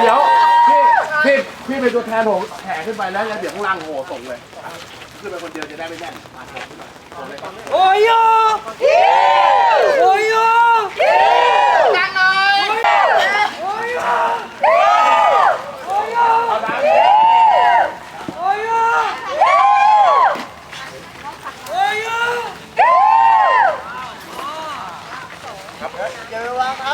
เดี๋ยวพี่พี่พี่เป็นตัวแทนผมแห่ขึ้นไปแล้วเดี๋ยวข้างล่างโหส่งเลยอะขึ้นไปคนเดียวจะได้ไม่แน่นมาส่อ้นมาส่งเยโอ้ยโยโอ้ยโยดังหน่อยโอ้ยโยโอ้ยโยเอาดังโอ้ยโยโอ้ยโย ครับเจอแล้วครับ